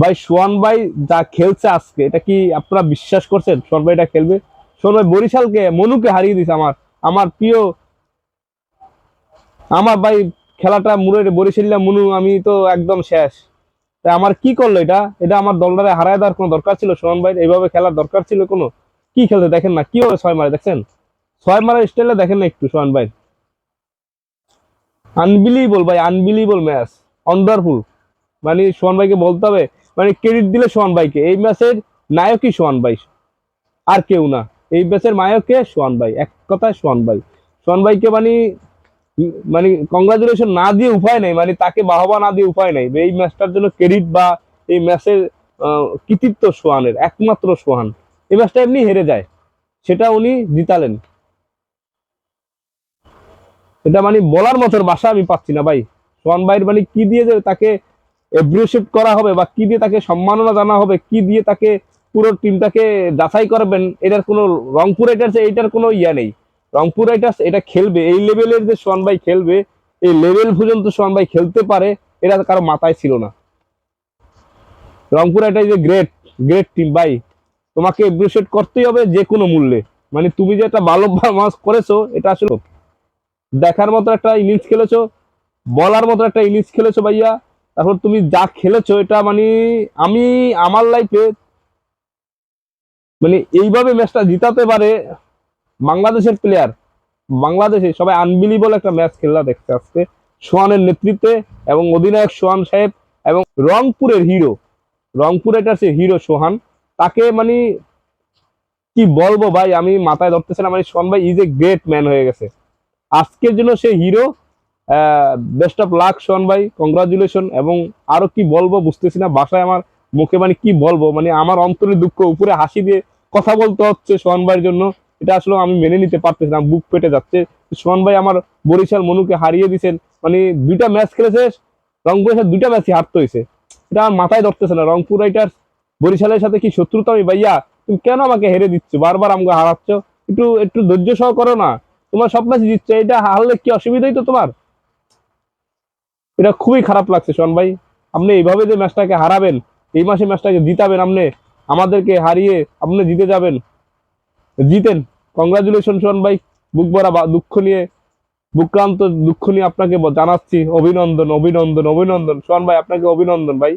ভাই, সোহান ভাই যা খেলছে আজকে, এটা কি আপনারা বিশ্বাস করছেন? সোহান ভাই এটা খেলবে? সোহান ভাই, বরিশালকে, মনুকে হারিয়ে দিছে আমার। আমার প্রিয়, আমার ভাই খেলাটা মুড়ে বরিশাল্লা মনু, আমি তো একদম শেষ। তাই আমার কি করল এটা? এটা আমার দলটারে হারায় দেওয়ার কোনো দরকার ছিল? সোহান ভাই, এইভাবে খেলার দরকার ছিল কোনো? কি খেলতে দেখেন না কি হবে ছয় মারে, দেখছেন? ছয় মারার স্টাইলে দেখেন না একটু, সোহান ভাই। আনবিলিবল ভাই আনবিলিবল ম্যাচ অন্ডারফুল মানে সোহান ভাইকে বলতে হবে মানে ক্রেডিট দিলে সোহান ভাইকে। এই ম্যাচের নায়কই সোহান ভাই। আর কেউ না। এই ম্যাচের নায়ককে সোহান ভাই। এক কথায় সোহান ভাই। সোহান ভাইকে মানে মানে কংগ্রাচুলেশন না দিয়ে উপায় নেই। মানে তাকে বাহবা না দিয়ে উপায় নেই। এই ম্যাচটার জন্য ক্রেডিট বা এই ম্যাচের কৃতিত্ব সোহানের, একমাত্র সোহান। এই ম্যাচটা এমনি হেরে যায়। সেটা উনি জিতালেন। এটা মানে বলার মতো বাসা আমি পাচ্ছি না ভাই। সোহান ভাইয়ের মানে কি দিয়ে যে তাকে এপ্রিসিয়েট করা হবে বা কি দিয়ে তাকে সম্মাননা জানা হবে, কি দিয়ে তাকে পুরো টিমটাকে যাচাই করবেন, এটার কোনো রংপুর রাইটার্স এইটার কোনো ইয়া নেই। রংপুর রাইটার্স এটা খেলবে, এই লেভেলের যে সোহান ভাই খেলবে, এই লেভেল পর্যন্ত সোহান ভাই খেলতে পারে, এটা কারও মাথায় ছিল না। রংপুর রাইটার্স যে গ্রেট গ্রেট টিম ভাই। তোমাকে এপ্রিসিয়েট করতেই হবে যে কোনো মূল্যে। মানে তুমি যে একটা ভালো মাস করেছ, এটা আসলে দেখার মতো একটা ইনিংস খেলেছো, বলার মতো একটা ইনিংস খেলেছো ভাইয়া। তারপর তুমি যা খেলেছো, এটা মানে আমি আমার লাইফে মানে এইভাবে ম্যাচটা জিতাতে পারে বাংলাদেশের প্লেয়ার বাংলাদেশে সবাই আনবিলিবল একটা ম্যাচ খেলা দেখতে আসছে সোহানের নেতৃত্বে এবং অধিনায়ক সোহান সাহেব এবং রংপুরের হিরো রংপুর এটার হিরো সোহান। তাকে মানে কি বলব ভাই, আমি মাথায় ধরতেছিলাম মানে সোহান ভাই ইজ এ গ্রেট ম্যান হয়ে গেছে। আজকের জন্য সে হিরো বেস্ট অফ লাক ভাই কংগ্রাচুলেশন এবং আরও কি বলব বুঝতেছি না, বাসায় আমার মুখে মানে কি বলব মানে আমার অন্তরের দুঃখ, উপরে হাসি দিয়ে কথা বলতে হচ্ছে সোহান ভাইয়ের জন্য, এটা আসলে আমি মেনে নিতে বুক পেটে যাচ্ছে। সোহান ভাই, আমার বরিশাল মনুকে হারিয়ে দিছেন মানে দুইটা ম্যাচ খেলেছে রংপুরের সাথে দুইটা ম্যাচই হারতে হয়েছে এটা আমার মাথায় ধরতেছে না, রংপুর রাইটার্স, বরিশালের সাথে কি শত্রুতা আমি ভাইয়া? তুমি কেন আমাকে হেরে দিচ্ছ? বারবার আমাকে হারাচ্ছ? একটু একটু ধৈর্য সহ করো না তোমার সব ম্যাচ জিতছে, এটা হারলে কি অসুবিধাই তো তোমার? এটা খুবই খারাপ লাগছে, শোন ভাই। আপনি এইভাবে যে ম্যাচটাকে হারাবেন, এই মাসে ম্যাচটাকে জিতাবেন আপনি, আমাদেরকে হারিয়ে আপনি জিতে যাবেন। জিতেন। কংগ্রাচুলেশন শোন ভাই। বুক ভরা দুঃখ নিয়ে, বুক্রান্ত দুঃখ নিয়ে আপনাকে জানাচ্ছি। অভিনন্দন অভিনন্দন অভিনন্দন। শোন ভাই, আপনাকে অভিনন্দন ভাই।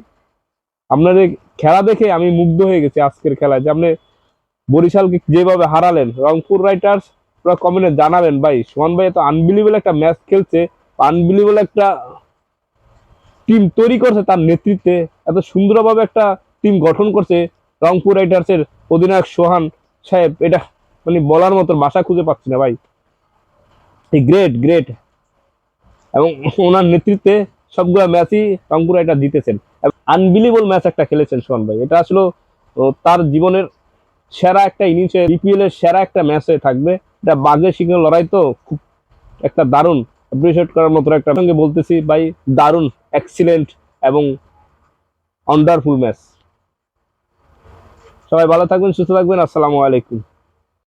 আপনাদের খেলা দেখে আমি মুগ্ধ হয়ে গেছি আজকের খেলায় যে আপনি বরিশালকে যেভাবে হারালেন, রংপুর রাইটার্স পুরো কমেন্টে জানাবেন ভাই। সোহান ভাই, এত আনবিলিবল একটা ম্যাচ খেলছে আনবিলিবল একটা টিম তৈরি করছে তার নেতৃত্বে, এত সুন্দরভাবে একটা টিম গঠন করছে রংপুর রাইডার্সের অধিনায়ক সোহান সাহেব। এটা মানে বলার মতো ভাষা খুঁজে পাচ্ছি না ভাই। গ্রেট গ্রেট এবং ওনার নেতৃত্বে সবগুলো ম্যাচই রংপুর রাইডার জিতেছেন। আনবিলিবল ম্যাচ একটা খেলেছেন সোহান ভাই। এটা আসলে তার জীবনের সেরা একটা ইনিংস বিপিএল এর সেরা একটা ম্যাচ থাকবে। এটা বাঘের সিংহের লড়াই তো খুব একটা দারুণ। অ্যাপ্রিসিয়েট করার মতো একটা সঙ্গে বলতেছি ভাই, দারুণ। এক্সিলেন্ট এবং ওয়ান্ডারফুল ম্যাচ সবাই ভালো থাকবেন সুস্থ থাকবেন আসসালামু আলাইকুম।